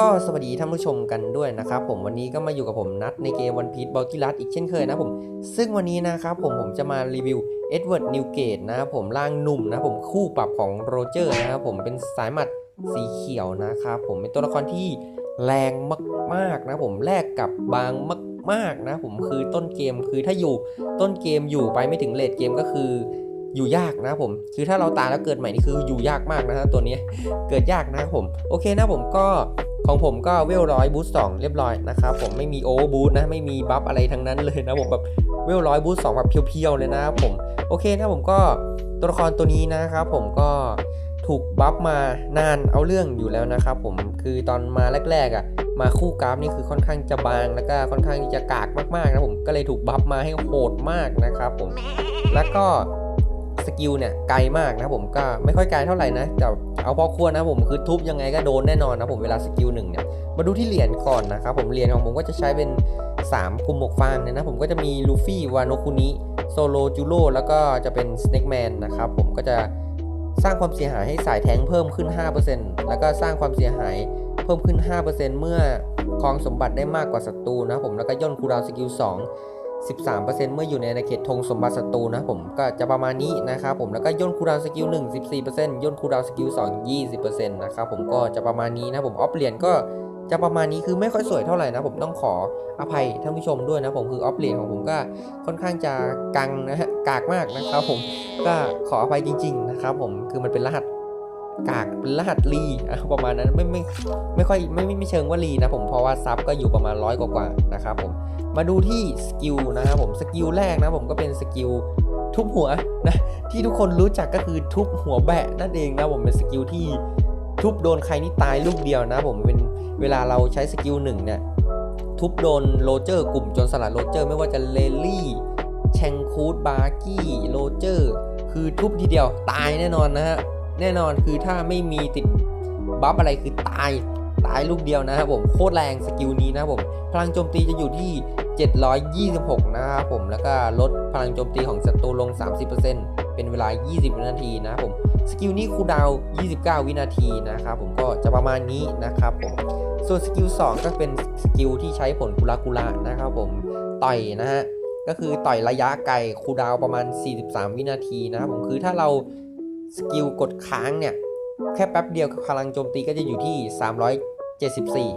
ก็สวัสดีท่านผู้ชมกันด้วยนะครับผมวันนี้ก็มาอยู่กับผมนัดในเกมวันพี e บอลกิลัสอีกเช่นเคยนะผมซึ่งวันนี้นะครับผมผมจะมารีวิวเอ็ดเวิร์ดนิวเกตนะครับผมร่างหนุ่มนะผมคู่ปรับของโรเจอร์นะครับผมเป็นสายหมัด สีเขียวนะครับผมเป็นตัวละครที่แรงมากๆนะผมแลกกับบางมากๆนะผมคือต้นเกมคือถ้าอยู่ต้นเกมอยู่ไปไม่ถึงเลดเกมก็คืออยู่ยากนะผม คือถ้าเราตายแล้วเกิดใหม่นี่คืออยู่ยากมากนะฮะตัวนี้เกิดยากนะครับผม โอเคนะผมก็ของผมก็เวลร้อยบูสต์สองเรียบร้อยนะครับผมไม่มีโอเวอร์บูสนะไม่มีบัฟอะไรทั้งนั้นเลยนะผมแบบเวลร้อยบูสต์สองแบบเพียวๆเลยนะครับผม โอเคนะผมก็ตัวละครตัวนี้นะครับผมก็ ถูกบัฟมานานเอาเรื่องอยู่แล้วนะครับผมคือตอนมาแรกๆอะมาคู่กราฟนี่คือค่อนข้างจะบางแล้วก็ค่อนข้างจะกากมากๆนะผมก็เลยถูกบัฟมาให้โหดมากนะครับผมแล้วก็สกิลเนี่ยไกลมากนะผมก็ไม่ค่อยไกลเท่าไหร่นะแต่เอาพอควรนะผมคือทุบยังไงก็โดนแน่นอนนะผมเวลาสกิลหนึ่งเนี่ยมาดูที่เหรียญก่อนนะครับผมเหรียญของผมก็จะใช้เป็น 3กลุ่มหมวกฟางเนี่ยนะผมก็จะมีลูฟี่วานโนคุนิโซโลจูโร่แล้วก็จะเป็นสเน็กแมนนะครับผมก็จะ สร้างความเสียหายให้สายแทงเพิ่มขึ้น 5%แล้วก็สร้างความเสียหายเพิ่มขึ้น 5%เมื่อครองสมบัติได้มากกว่าศัตรูนะผมแล้วก็ย่นคูดาวสกิล 2 13%เมื่ออยู่ในอาณาเขตธงสมบัติศัตรูนะผมก็จะประมาณนี้นะครับผมแล้วก็ย่นคูดาวสกิล 1 14%ย่นคูดาวสกิล 2 20%นะครับผมก็จะประมาณนี้นะผมออฟเหรียญก็ จะประมาณนี้คือไม่ค่อยสวยเท่าไหร่นะ ผมต้องขออภัยท่านผู้ชมด้วยนะ ผมคือออฟเหรียญของผมก็ค่อนข้างจะกังนะฮะกากมากนะครับผมก็ขออภัยจริง ๆ นะครับผมคือมันเป็นรหัสกากเป็นรหัสรีอะประมาณนั้นไม่ไม่ไม่ค่อยไม่ไม่ไม่เชิงว่ารีนะผมเพราะว่าซับก็อยู่ประมาณร้อยกว่าๆนะครับผมมาดูที่สกิลนะครับผมสกิลแรกนะผมก็เป็นสกิลทุบหัวนะที่ทุกคนรู้จักก็คือทุบหัวแบะนั่นเองนะผมเป็นสกิลที่ ทุบโดนใครนี่ตายลูกเดียวนะผมเป็นเวลาเราใช้สกิลหนึ่งเนี่ยทุบโดนโรเจอร์กลุ่มจนสลัดโรเจอร์ ไม่ว่าจะเลลี่แชงคูดบาร์กี้โรเจอร์ คือทุบทีเดียวตายแน่นอนนะฮะแน่นอนคือถ้าไม่มีติดบัฟอะไรคือตายตายลูกเดียวนะครับผมโคตรแรงสกิลนี้นะครับผมพลังโจมตีจะอยู่ที่ 726 นะครับผมแล้วก็ลดพลังโจมตีของศัตรูลง 30%เป็นเวลา 20วินาทีนะครับผม สกิลนี้คูลดาว 29 วินาทีนะครับผมก็จะประมาณนี้นะครับผมส่วนสกิล2ก็เป็นสกิลที่ใช้ผลกุลากุละนะครับผมต่อยนะฮะก็คือต่อยระยะไกลคูดาวประมาณ 43 วินาทีนะครับผมคือถ้าเราสกิลกดค้างเนี่ย แค่แป๊บเดียวพลังโจมตีก็จะอยู่ที่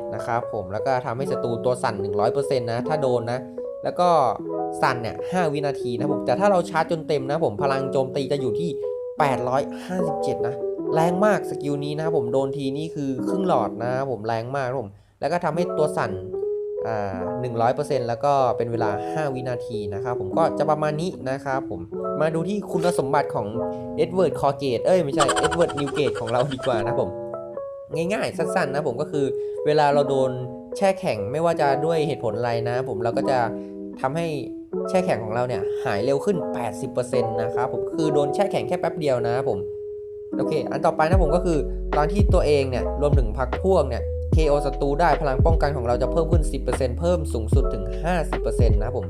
374 นะครับผมแล้วก็ทำให้ศัตรูตัวสั่น 100%นะถ้าโดนนะ แล้วก็สั่นเนี่ย 5 วินาทีนะผมแต่ถ้าเราชาร์จจนเต็มนะผมพลังโจมตีจะอยู่ที่ 857 นะ แรงมากสกิลนี้นะผมโดนทีนี่คือครึ่งหลอดนะผมแรงมากนะผม แล้วก็ทำให้ตัวสั่นอ่า100%แล้วก็เป็นเวลา 5 วินาทีนะครับผมก็จะประมาณนี้นะครับผมมาดูที่คุณสมบัติของเอ็ดเวิร์ดคอเกตเอ้ยไม่ใช่เอ็ดเวิร์ดนิวเกตของเราดีกว่านะผม ง่ายๆ สั้นๆนะผมก็คือเวลาเราโดนแช่แข็งไม่ว่าจะด้วยเหตุผลอะไรนะผมเราก็จะทำให้ แช่แข็งของเราเนี่ยหายเร็วขึ้น 80%นะครับผมคือโดนแช่แข็งแค่แป๊บเดียวนะผมโอเค อันต่อไปนะผมก็คือตอนที่ตัวเองเนี่ยรวมถึงพักพวกเนี่ย KO ศัตรูได้พลังป้องกันของเราจะเพิ่มขึ้น 10%เพิ่มสูงสุดถึง 50%นะผม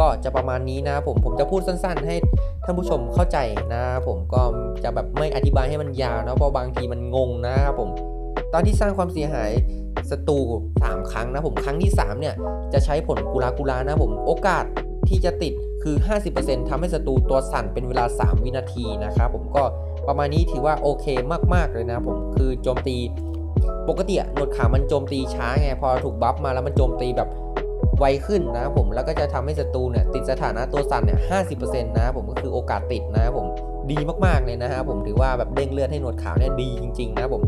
ก็จะประมาณนี้นะผมผมจะพูดสั้นๆ ให้ท่านผู้ชมเข้าใจนะผมก็จะแบบไม่อธิบายให้มันยาวนะเพราะบางทีมันงงนะครับผมตอนที่สร้างความเสียหายศัตรู3ครั้งนะผมครั้งที่ 3 เนี่ยจะใช้ผลกุลากุลานะผมโอกาส ที่จะติดคือ 50%ทำให้ศัตรูตัวสั่นเป็นเวลา 3 วินาทีนะครับผมก็ประมาณนี้ถือว่าโอเคมากๆเลยนะผมคือโจมตีปกติหนวดขาวมันโจมตีช้าไงพอถูกบัฟมาแล้วมันโจมตีแบบไวขึ้นนะผมแล้วก็จะทำให้ศัตรูเนี่ยติดสถานะตัวสั่นเนี่ย50%นะครับผมก็คือโอกาสติดนะผมดีมากๆเลยนะครับผมถือว่าแบบเด้งเลือดให้หนวดขาวเนี่ยดีจริงๆนะผม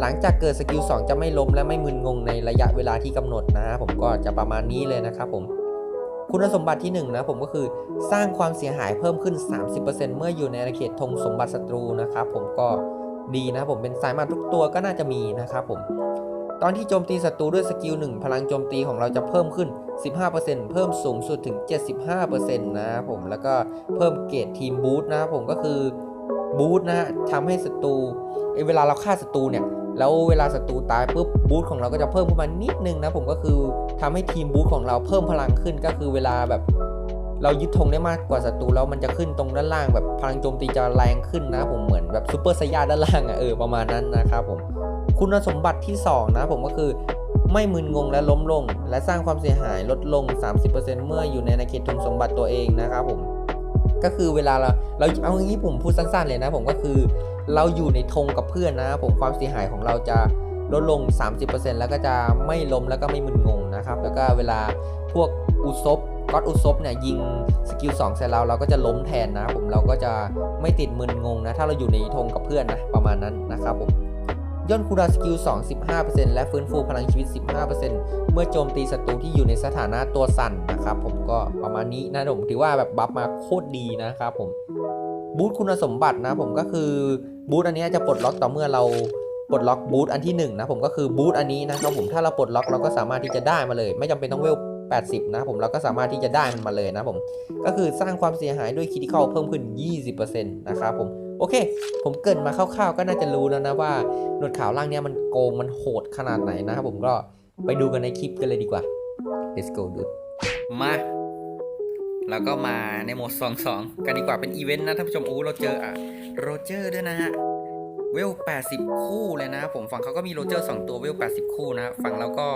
หลังจากเกิดสกิล2จะไม่ล้มและไม่มึนงงในระยะเวลาที่กำหนดนะครับผมก็จะประมาณนี้เลยนะครับผม คุณสมบัติที่1นะผมก็คือสร้างความเสียหายเพิ่มขึ้น 30%เมื่ออยู่ในอาณาเขตธงสมบัติศัตรูนะครับผมก็ดีนะผมเป็นสายมาทุกตัวก็น่าจะมีนะครับผมตอนที่โจมตีศัตรูด้วยสกิล1พลังโจมตีของเราจะเพิ่มขึ้น 15%เพิ่มสูงสุดถึง 75%นะครับผมแล้วก็เพิ่มเกรดทีมบูสต์นะผมก็คือบูสต์นะทำให้ศัตรูเอ้ยเวลาเราฆ่าศัตรูเนี่ยแล้วเวลาศัตรูตายปุ๊บบูทของเราก็จะเพิ่มขึ้นมานิดนึงนะผมก็คือ ทำให้ทีมบูทของเราเพิ่มพลังขึ้นก็คือเวลาแบบ เรายึดธงได้มากกว่าศัตรูแล้วมันจะขึ้นตรงด้านล่างแบบพลังโจมตีจะแรงขึ้นนะ ผมเหมือนแบบซูเปอร์ไซยาด้านล่างอะเออประมาณนั้นนะครับผมคุณสมบัติที่สองนะผมก็คือไม่มึนงงและล้มลง และสร้างความเสียหายลดลง 30%เมื่ออยู่ในอาณาเขตทุนสมบัติตัวเองนะครับผมก็คือเวลาเราเราเอาอย่างนี้ผมพูดสั้นๆเลยนะ ผมก็คือเราอยู่ในธงกับเพื่อนนะ ผมความเสียหายของเราจะลดลง 30%แล้วก็จะไม่ล้มแล้วก็ไม่มึนงง นะครับ แล้วก็เวลาพวกอุซบก็อดอุซบเนี่ยยิงสกิล2ใส่เราเราก็จะล้มแทนนะผมเราก็จะไม่ติดมึนงงนะ ถ้าเราอยู่ในธงกับเพื่อนนะประมาณนั้นนะครับผมย่นคูดาสกิล2 15%และฟื้นฟูพลังชีวิต 15%เมื่อโจมตีศัตรูที่อยู่ในสถานะตัวสั่นนะครับผมก็ประมาณนี้นะผมถือว่าแบบบัฟมาโคตรดีนะครับผมบูทคุณสมบัตินะผมก็คือบูทอันนี้จะปลดล็อกต่อเมื่อเรา ปลดล็อกบูทอันที่1นะผมก็คือบูทอันนี้นะครับผมถ้าเราปลดล็อกเราก็สามารถที่จะได้มาเลย ไม่จำเป็นต้องเวล80 นะผมเราก็สามารถที่จะได้มันมาเลยนะผม ก็คือสร้างความเสียหายด้วยคิด i ค a l เพิ่มขึ้น 20%นะครับผมโอเค ผมเกินมาคร่าวๆ ก็น่าจะรู้แล้วนะว่าหนวดขาวล่างเนี้ยมันโกงมันโหดขนาดไหนนะครับผมก็ไปดูกันในคลิปกันเลยดีกว่า let's go dude มาแล้วก็มาในโหมด2 2กันดีกว่าเป็นอีเวนต์นะท่านผู้ชมอู้เราเจออะโรเจอร์ด้วยนะฮะ เวล 80 คู่เลยนะผมฝั่งเขาก็มีโรเจอร์ 2 ตัวเวล 80 คู่นะฝั่งเราก็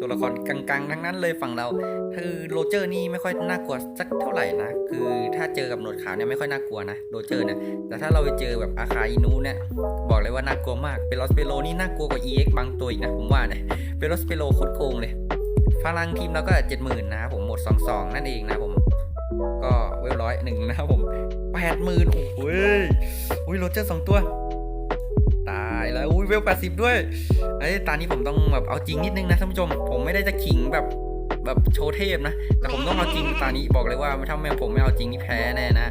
ตัวละครกลางๆ ทั้งนั้นเลยฝั่งเรา คือโรเจอร์นี่ไม่ค่อยน่ากลัวสักเท่าไหร่นะ คือถ้าเจอกับหนวดขาวเนี่ยไม่ค่อยน่ากลัวนะโรเจอร์เนี่ยแต่ถ้าเราไปเจอแบบอาคาอินูเนี่ยบอกเลยว่าน่ากลัวมากเปโลสเปโลนี่น่ากลัวกว่า EX บางตัวอีกนะผมว่าเนี่ยเปโลสเปโลโคตรโกงเลยพลังทีมเราก็เจ็ดหมื่นนะครับผมหมดสองสองนั่นเองนะผมก็เวลร้อยหนึ่งนะครับผม แปดหมื่นโอ้โหยอุ้ยโรเจอร์สองตัว ตายแล้ว อุ้ยเวลแปดสิบด้วยเอ้ตอนนี้ผมต้องแบบเอาจริงนิดนึงนะท่านผู้ชม ผมไม่ได้จะขิงแบบแบบโชว์เทพนะ แต่ผมต้องเอาจริงตอนนี้บอกเลยว่าถ้าแม่ผมไม่เอาจริงนี่แพ้แน่นะ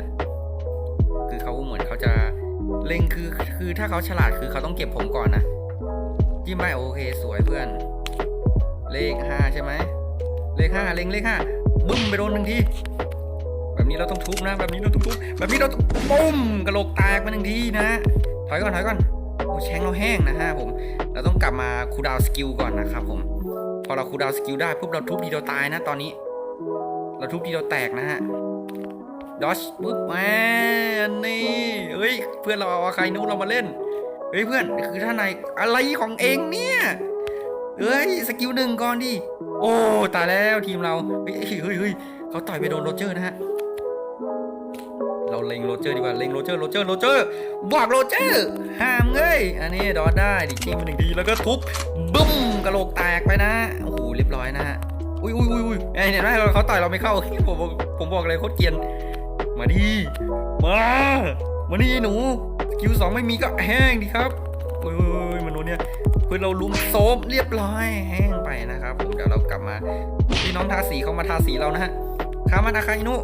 คือเขาเหมือนเขาจะเล็งคือคือถ้าเขาฉลาดคือเขาต้องเก็บผมก่อนนะจิ้มไม่โอเคสวยเพื่อน เลขห้าใช่ไหมเลขห้าเล็งเลขห้าบึ้มไปโดนหนึ่งที นี้เราต้องทุบนะ แบบนี้เราต้องทุบแบบนี้เราต้องปุ้มกระโหลกแตกมาหนึ่งทีนะ ถอยก่อนถอยก่อนโอ้แชงเราแห้งนะฮะผม เราต้องกลับมาคูดาวสกิลก่อนนะครับผมพอเราคูดาวสกิลได้ปุ๊บเราทุบทีเดียวตายนะตอนนี้ เราทุบทีเดียวแตกนะฮะดอชปุ๊บแหมนนี่เฮ้ย เพื่อนเราเอาใครนู้นเรามาเล่นเฮ้ยเพื่อนคือท่านายอะไรของเองเนี่ยเฮ้ยสกิลหนึ่งก่อนดิโอ้ตายแล้วทีมเราเฮ้ยเฮ้ยเฮ้ยเฮ้ยเขาต่อยไปโดนโรเจอร์นะฮะ เล็งโรเจอร์ดีกว่าเล็งโรเจอร์โรเจอร์โรเจอร์บอกโรเจอร์ห้ามเงยอันนี้ดอดได้ดิจิ้มไปหนึ่งทีแล้วก็ทุบบึ้มกระโหลกแตกไปนะโอ้โหเรียบร้อยนะฮะอุ้ยอุ้ยอุ้ยอุ้ยเอ้ยเห็นไหมเขาต่อยเราไม่เข้าผมบอกผมบอกเลยโคตรเกียนมาดิมามาดิหนูสกิลสองไม่มีก็แห้งดิครับโอ้ยมนุษย์เนี่ยเพื่อนเราลุมโซมเรียบร้อยแห้งไปนะครับผมเดี๋ยวเรากลับมาพี่น้องทาสีเขามาทาสีเรานะฮะขามันอาคาอินุ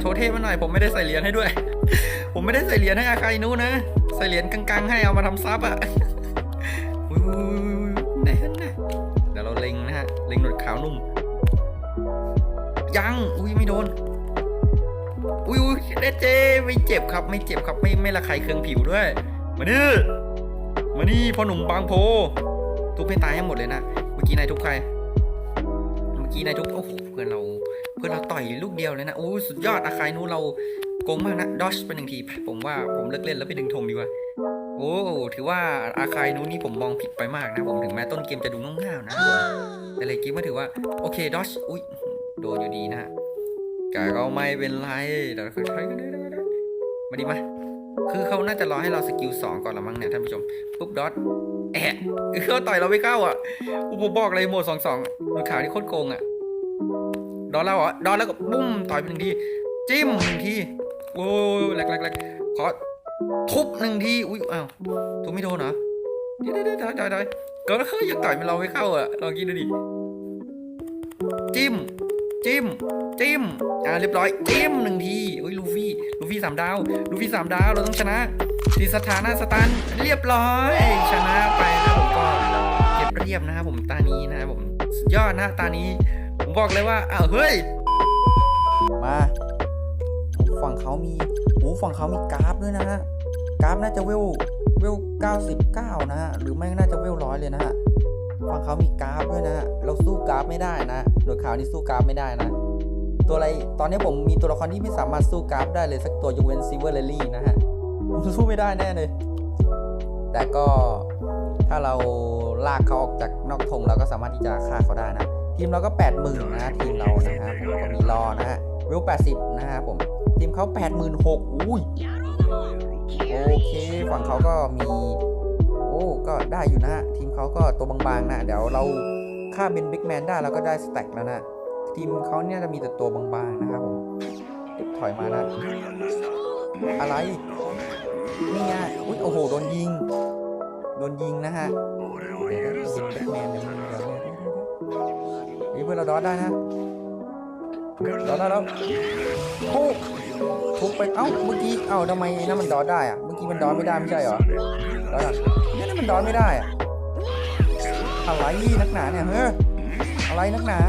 โชว์เทพมาหน่อย ผมไม่ได้ใส่เหรียญให้ด้วย ผมไม่ได้ใส่เหรียญให้อาคาอินุนะ ใส่เหรียญกลางๆ ให้เอามาทำซับอะอุ้ยแน่นนะเดี๋ยวเราเล็งนะฮะ เล็งหนวดขาวนุ่ม ยัง อุ้ยไม่โดน อุ้ยอุ้ยเดเจไม่เจ็บครับ ไม่เจ็บครับ ไม่ไม่ระคายเคืองผิวด้วย มาดิมานี่พ่อหนุ่มบางโพ ทุบให้ตายให้หมดเลยนะ เมื่อกี้นายทุบใคร เมื่อกี้นายทุบ โอ้โห เพื่อนเรา เพื่อนเราต่อยลูกเดียวเลยนะโอ้สุดยอดอาคายนู้นเราโกงมากนะดอชไปหนึ่งที ผมว่าผมเลิกเล่นแล้วไปดึงธงดีกว่า โอ้ถือว่าอาคายนู้นนี่ผมมองผิดไปมากนะ ผมถึงแม้ต้นเกมจะดูง่าวๆนะแต่เลยเกมก็ถือว่าโอเคดอชอุ้ยโดนอยู่ดีนะฮะกาก็ไม่เป็นไรเดี๋ยวเราค่อยๆกันได้มาดีมาคือเขาน่าจะรอให้เราสกิลสองก่อนละมั้งเนี่ยท่านผู้ชมปุ๊บดอทแอะเขาต่อยเราไม่เข้าอะอุปบอกเลยโหมดสองสองหนวดขาวนี่โคตรโกงอะ ดอทแล้วเหรอดอทแล้วก็บุ้มต่อยไปหนึ่งทีจิ้มหนึ่งทีโอ้ยแหลกแหลกขอทุบหนึ่งทีอุ้ยอ้าวทุบไม่โดนเหรอเดี๋ยวเดี๋ยวเดี๋ยวเดี๋ยวเดี๋ยวก็เขายังต่อยเราไม่เข้าอะลองคิดดูดิจิ้มจิ้มจิ้มอ่าเรียบร้อยจิ้มหนึ่งทีอุ้ยลูฟี่ลูฟี่สามดาวลูฟี่สามดาวเราต้องชนะตีสถานะสตันเรียบร้อย ชนะไปนะผมก็เก็บเรียบนะครับผมตานี้นะครับผมสุดยอดนะตานี้ บอกเลยว่าอ้าวเฮ้ย มาฝั่งเขามีโอ้ฝั่งเขามีกราฟด้วยนะฮะกราฟน่าจะเวลเวล99 นะฮะหรือไม่น่าจะเวลร้อยเลยนะฮะฝั่งเขามีกราฟด้วยนะฮะเราสู้กราฟไม่ได้นะหนวดข่าวนี่สู้กราฟไม่ได้นะ ตัวอะไรตอนนี้ผมมีตัวละครที่ไม่สามารถสู้กราฟได้เลยสักตัวยกเว้นซิเวอร์เลลี่นะฮะผมสู้ไม่ได้แน่เลย แต่ก็ถ้าเราลากเขาออกจากนอกธงเราก็สามารถที่จะฆ่าเขาได้นะ ทีมเราก็8 0,000นนะทีมเรานะฮะผมก็มีรอนะฮะเวล80นะฮะผมทีมเขา86,000อุ้ยโอเคฝั่งเขาก็มี โอ้ก็ได้อยู่นะฮะทีมเขาก็ตัวบางๆนะเดี๋ยวเราฆ่าเบนบิ๊กแมนได้เราก็ได้สแต็กแล้วนะทีมเขาเนี่ยจะมีแต่ตัวบางๆนะครับผมเดี๋ยวถอยมานะอะไรนี่ไงอุ้ยโอ้โหโดนยิงโดนยิงนะฮะเดี๋ยวนะเบนบิ๊กแมนเดี๋ย เราดอดได้นะดอดได้แล้วโอ้ทุบไปเอ้าเมื่อกี้เอ้าทำไมนั่นมันดอดได้อะเมื่อกี้มันดอดไม่ได้ไม่ใช่เหรอดอดอะเนี่ยนั่นมันดอดไม่ได้อะอะไรนักหนาเนี่ยเฮ้ยอะไรนักหนา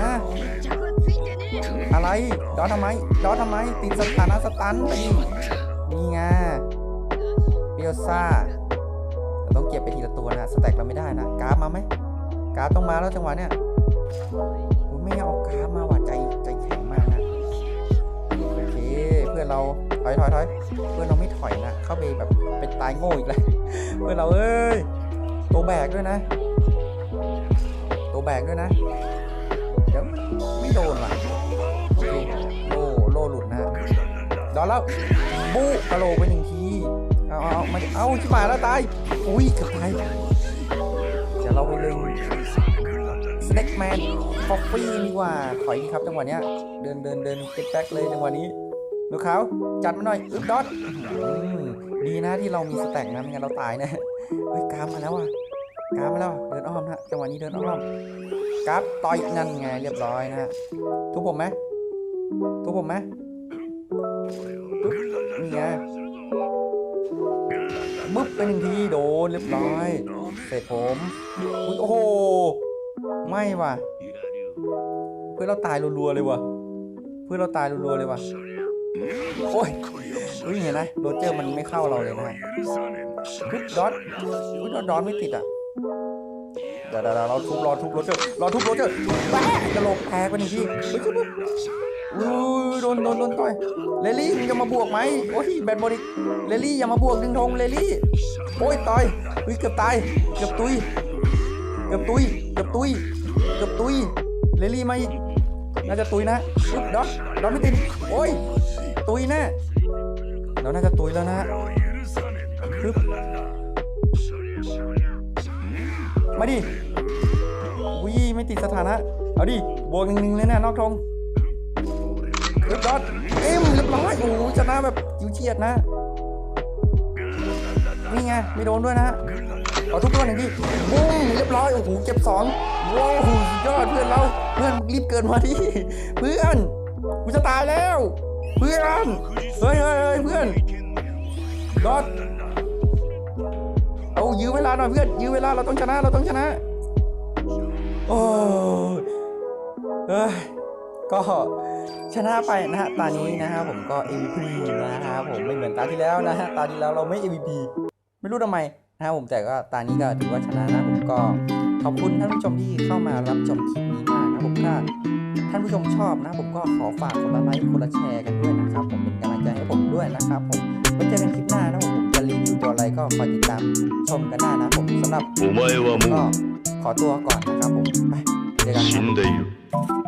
อะไรดอดทำไมดอดทำไมติดสถานะสตันไปนี่ไงเปียซ่าเราต้องเก็บไปทีละตัวนะสแต็กเราไม่ได้นะกราฟมาไหมกราฟต้องมาแล้วจังหวะเนี้ย ไม่เอากาฟมาว่ะใจใจแข็งมากนะโอเคเพื่อนเราถอยถอยถอยเพื่อนเราไม่ถอยนะเข้าไปแบบเป็นตายโง่อีกแล้วเพื่อนเราเอ้ยตัวแบกด้วยนะ ตัวแบกด้วยนะเดี๋ยวไม่โดนว่ะโอเคโลโลหลุดนะฮะดอนแล้วบูกระโลไปหนึ่งทีเอาเอาเอามาเอาชิบหายแล้วตายอุ้ยเกือบตายเดี๋ยวเราไปเล็ง แน็คแมนคอฟฟี่ดีกว่าถอยดีครับจังหวะเนี้ยเดินเดินเดินเก็ตแบ็กเลยจังหวะนี้ดูเขาจัดมาหน่อยอึ๊บดอทดีนะที่เรามีสแต็กนะไม่งั้นเราตายแนะเฮ้ยกามมาแล้วอะกามมาแล้วเดินอ้อมนะจังหวะนี้เดินอ้อมกราฟต่อยนั่นไงเรียบร้อยนะฮะทุบผมไหมทุบผมไหมนี่ไงมึบไปหนึ่งทีโดนเรียบร้อยเสร็จผมอุ๊ยโอ้โห ไม่ว่ะ เพื่อนเราตายรัวๆเลยว่ะ เพื่อนเราตายรัวๆเลยว่ะ โอ้ยอุ้ยเห็นนะโรเจอร์มันไม่เข้าเราเลยนะฮะปึ๊บดอทอุ๊ยดอทดอทไม่ติดอะเดี๋ยวเดี๋ยวเราทุบรอทุบโรเจอร์รอทุบโรเจอร์แปะกระโหลกแตกไปหนึ่งทีปึ๊บปึ๊บอุ้ยโดนโดนโดนต่อยเลลี่มึงจะมาบวกไหมโอ้ยแบนบอดี้เลลี่อย่ามาบวกดึงธงเลลี่โอ้ยต่อยเฮ้ยเกือบตายเกือบตุยเกือบตุย เกือบตุยเกือบตุยเลลี่มาอีกน่าจะตุยนะปึ๊บดอทดอทไม่ติดโอ้ยตุยแน่เราน่าจะตุยแล้วนะฮะปึ๊บมาดิวิ่ไม่ติดสถานะ เอาดิบวกหนึ่งเลยนะนอกธงปึ๊บดอทเอ็มเรียบร้อยโอ้โหชนะแบบจิวเฉียดนะนี่ไงไม่โดนด้วยนะฮะ ขอทุกตัวหนึ่งทีบุ้งเรียบร้อย โอ้โห เก็บสองว้าวยอดเพื่อนเรา เพื่อนรีบเกินมาที่เพื่อน กูจะตายแล้ว เพื่อน เฮ้ยเฮ้ยเฮ้ยเพื่อนดอทเอายื้อเวลาหน่อยเพื่อน ยื้อเวลา เราต้องชนะ เราต้องชนะ โอ้ยเอ้ยก็ชนะไปนะฮะตานี้นะฮะผมก็ MVP นะฮะผมไม่เหมือนตาที่แล้วนะฮะตาที่แล้วเราไม่ MVP ไม่รู้ทำไม นะครับผมแต่ก็ตอนนี้ก็ถือว่าชนะนะผมก็ขอบคุณท่านผู้ชมที่เข้ามารับชมคลิปนี้มากนะผมถ้าท่านผู้ชมชอบนะผมก็ขอฝากคนละไลค์คนละแชร์กันด้วยนะครับ ผมเป็นกำลังใจให้ผมด้วยนะครับผมไว้เจอกันคลิปหน้านะผมจะรีวิวตัวอะไรก็คอยติดตามชมกันได้นะผมสำหรับผมก็ขอตัวก่อนนะครับผมไปเจอกันครับ